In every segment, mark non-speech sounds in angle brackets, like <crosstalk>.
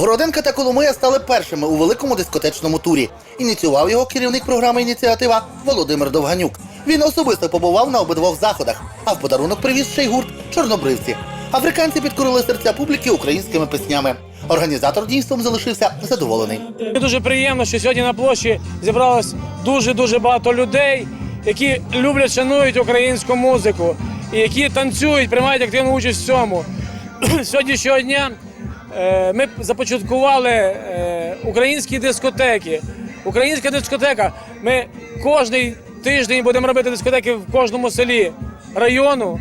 Городенка та Коломия стали першими у великому дискотечному турі. Ініціював його керівник програми ініціатива Володимир Довганюк. Він особисто побував на обидвох заходах, а в подарунок привіз ще й гурт Чорнобривці. Африканці підкорили серця публіки українськими піснями. Організатор дійством залишився задоволений. Дуже приємно, що сьогодні на площі зібралось дуже дуже багато людей, які люблять, шанують українську музику і які танцюють, приймають активну участь в цьому. <clears throat> Сьогоднішнього дня ми започаткували е, українські дискотеки. Українська дискотека. Ми кожний тиждень будемо робити дискотеки в кожному селі району,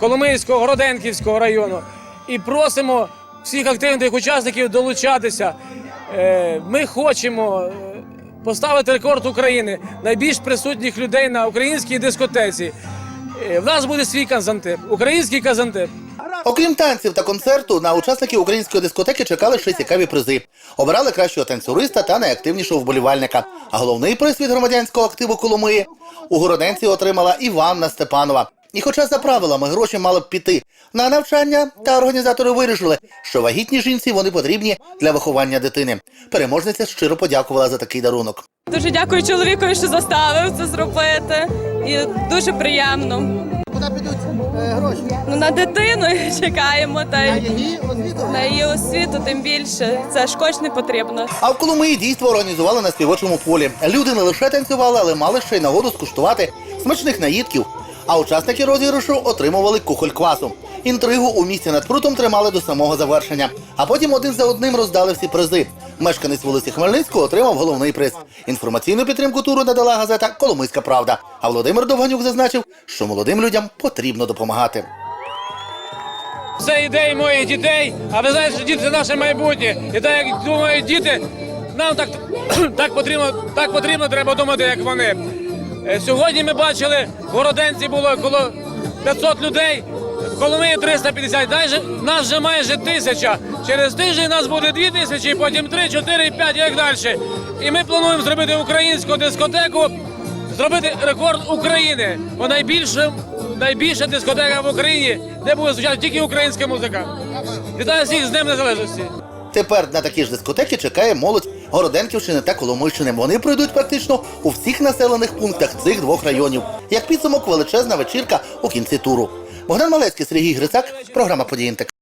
Коломийського, Городенківського району. І просимо всіх активних учасників долучатися. Е, Ми хочемо е, поставити рекорд України найбільш присутніх людей на українській дискотеці. Е, В нас буде свій казантип, український казантип. Окрім танців та концерту, на учасників української дискотеки чекали ще цікаві призи. Обирали кращого танцюриста та найактивнішого вболівальника. А головний приз від громадянського активу Коломиї у Городенці отримала Іванна Степанова. І хоча за правилами гроші мали б піти на навчання, та організатори вирішили, що вагітній жінці вони потрібні для виховання дитини. Переможниця щиро подякувала за такий дарунок. Дуже дякую чоловікові, що заставив це зробити. І дуже приємно. Підуть гроші? Ну на дитину <laughs> чекаємо та й її освіту. на її освіту, тим більше. Це ж коч не потрібно. А в Коломиї дійство організували на співочому полі. Люди не лише танцювали, але мали ще й нагоду скуштувати смачних наїдків. А учасники розіграшу отримували кухоль квасу. Інтригу у місці над прутом тримали до самого завершення. А потім один за одним роздали всі призи. Мешканець вулиці Хмельницького отримав головний приз. Інформаційну підтримку туру надала газета Коломийська Правда. А Володимир Довганюк зазначив, що молодим людям потрібно допомагати. Це ідеї моїх дітей. А ви знаєте, що діти це наше майбутнє. І так як думають діти, нам так, <clears throat> так потрібно, так потрібно, треба думати, як вони. Е, Сьогодні ми бачили, в Городенці було коло 500 людей, Коломиї 350, Дальше, нас вже майже тисяча. Через тиждень нас буде 2 тисячі, потім 3, 4, 5 і як далі. І ми плануємо зробити українську дискотеку, зробити рекорд України. Бо найбільше, найбільша дискотека в Україні, де буде звучати тільки українська музика. Вітаю всіх з Днем Незалежності! Тепер на такі ж дискотеки чекає молодь Городенківщини та Коломийщини. Вони пройдуть практично у всіх населених пунктах цих двох районів. Як підсумок, величезна вечірка у кінці туру. Богдан Малецький, Сергій Грицак, програма «Події НТК».